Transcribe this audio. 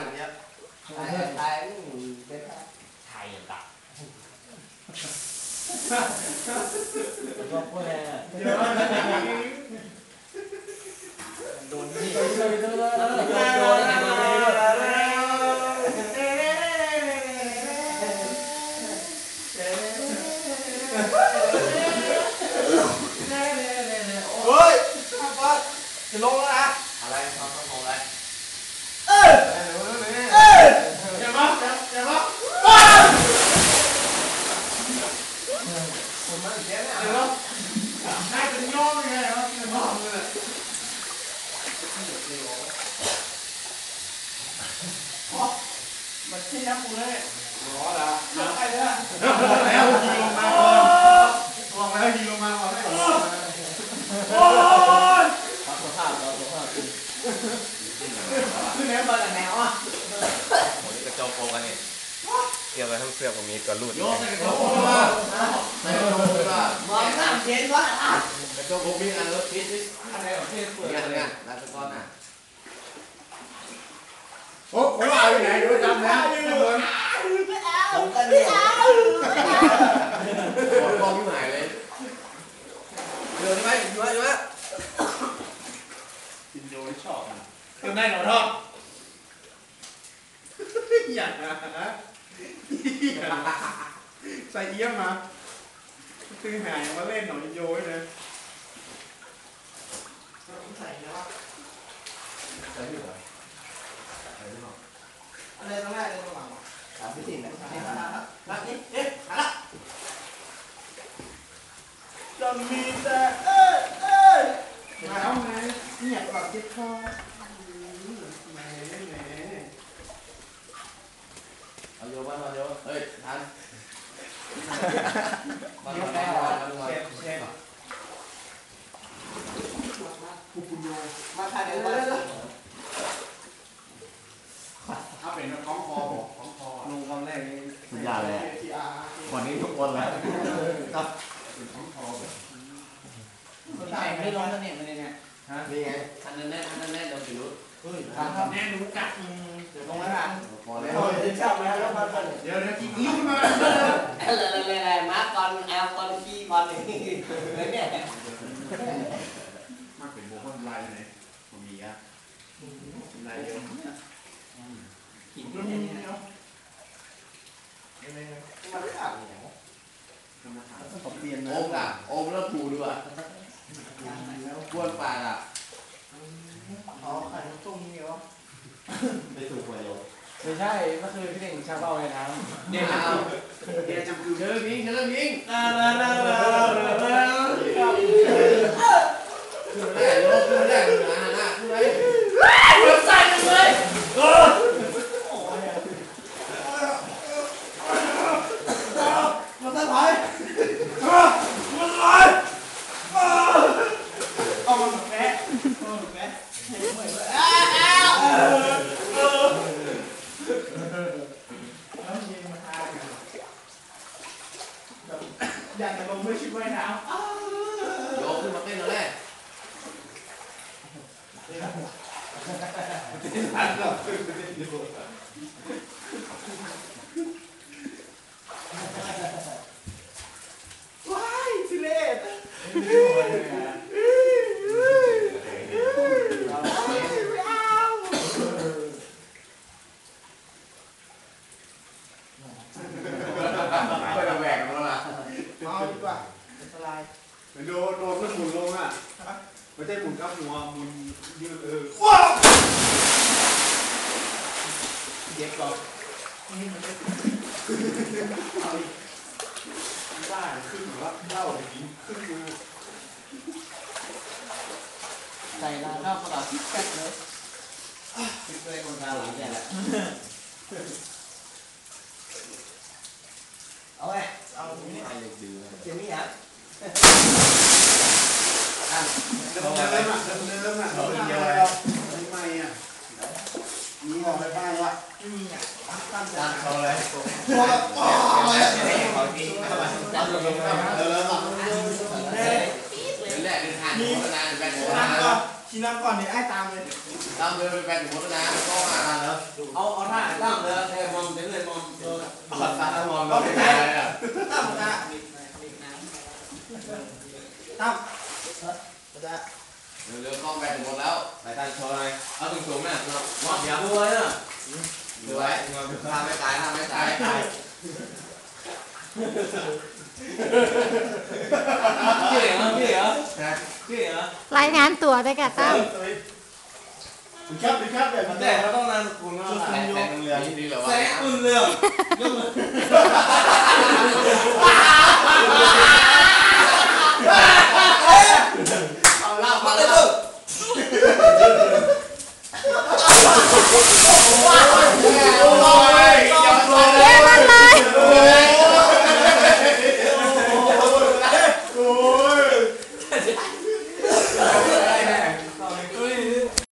กันเนี้ยตายตายเป็นไทยอย่างกับก็พูดอะไรอะเดี๋ยวโดนนี่โดนโดนโดนโดนโดนโดน เฮ้ยปั๊บจะลงแล้วนะอะไรเขาต้องลงอะไรเออเออ อย่ามาอย่ามา ผมมาอีกแล้วเนี่ย เดี๋ยวได้เป็นย่อมยังไงครับเป็นย่อมเลย มันที่น้ำปูเลยร้อนละน้ำไปเลยแล้วยิงลงมาก่อนลงแล้วยิงลงมาก่อนไม่ก่อโอ้ยเอาสภาพเอาสภาพคือแนวบอลแนวอะผมกระจกโกกันนี่เกี่ยวกับทั้งเสื้อผมมีกระลุดโยกใส่กระจกมาใส่กระจกมามองน้ำเย็นวะกระจกผมมีอันละพิษนี่อะไรของพี่เปิดนี่อันนี้ลาสกอนอะโอ้ผมเอาอยู่ไหนดูจำนะจำเลยผมกันเดียวผมมองที่ไหนเลยเดี๋ยวใช่ไหมอยู่ไหมอยู่ไหมกินโยนชอบทำได้หรอทอดอยากนะใส่เอี้ยมมาคือหายมา เล่นหน่อยโยยเลยใส่แล้วใส่ที่ไหนอะไรต้องได้เลยต้องหลังสามพิธีนะรักนี่เอ๊ะหันละจะมีแต่เอ้ยเอ้ยมาเอาไงเนี่ยแบบเจ็บคอแหมแหมเอาโยมาโยเฮ้ยทันเจ็บแน่เจ็บเจ็บผู้ปุญโยมาทันเดี๋ยวมาเลย ถ้าเป็น ของคอบอกของคอลงคำแรกนี่สุดยอดเลยทีอาร์วันนี้ทุกคนแล้วครับเป็นของคอแบบใช่ไม่ลงแล้วเนี่ยมันเนี่ยนี่ไงทันแน่ทันแน่เดี๋ยวจะรู้เฮ้ยทางครับแน่รู้กัดเดี๋ยวลงแล้วนะพอแล้วโอ้ยชอบไหมแล้วมาทันเดี๋ยวเดี๋ยวกินลิ้นมาอะไรอะไรอะไรมาก่อนแอลก่อนขี้ก่อนนี่เนี่ยมากเป็นโมคนลายไหนผมมีอะลายเดียว กินเนี่ยเนี่ยมันขาดเนี่ยกรรมฐานผมเรียนโอมอะโอมแล้วผูด้วยกวนปลาอะอ๋อไข่ต้มนี่วะไปถูกคนเดียไม่ใช่ก็คือพี่เด่งชาเบ้าในน้ำเนี่ยเอาเดี๋ยวจะเจอยิงเจอยิงลาลาลาลาลา คือแรกโยกคือแรกนะนะคือไร ใส่เลยมันจะไหลมันไหล เอามันแพ้เอามันแพ้ แล้วยิงมาทาง อยากจะลงไม่ชิดว่ายน้ำโยกขึ้นมาเต้นแล้วแรกทันก็ว้ายสิเลส ไประแวกแล้วล่ะ เอาดีกว่าสไลด์โดนโดนมันหมุนลงอะไม่ใช่หมุนกับหัวหมุนยืนเออเย็บก่อนนี่มันจะเอาอีกบ้าขึ้นหรือว่าเล่าหินขึ้นดูใส่น้ำข้าวกระดาษแป๊บเลย คิดไปคนทางหลังเนี่ยแหละเอาไงเอาตรงนี้ ใครดื้อ เจมี่ฮะ เดิมเดิมอะเดิมเดิมอะเดิมเดิมอะทำไมอะมีออกไปบ้างวะไม่มีอะตั้งใจเขาเลยเขาที่ตั้งใจเออแล้วอะเดินแรกเดินทางโฆษณาแบงค์โฆษณาชี้น้ำก่อนนี่ไอ้ตามเลยตามเลยไปแปดหัวนะก็มาแล้วเอาเอาท่าตั้งเลยมอมเดี๋ยวเลยมอมเอออ๋อตาตามองเราไม่ได้อะ ตั้มจ้าตั้มจ้า เร็วๆ กล้องแปดหัวแล้วไปตั้งโชว์หน่อยเอาสูงๆน่ะมอมอย่าดูไว้น่ะดูไว้ท่าไม่ตายท่าไม่ตายตายพี่เหรอพี่เหรอนะพี่เหรอรายงานตัวได้กับตั้มดูครับดูครับแบบมันแต่เราต้องนานคุณก็แทนแทนเรือนี่ดีเหรอวะแซ่อุ่นเรื่อง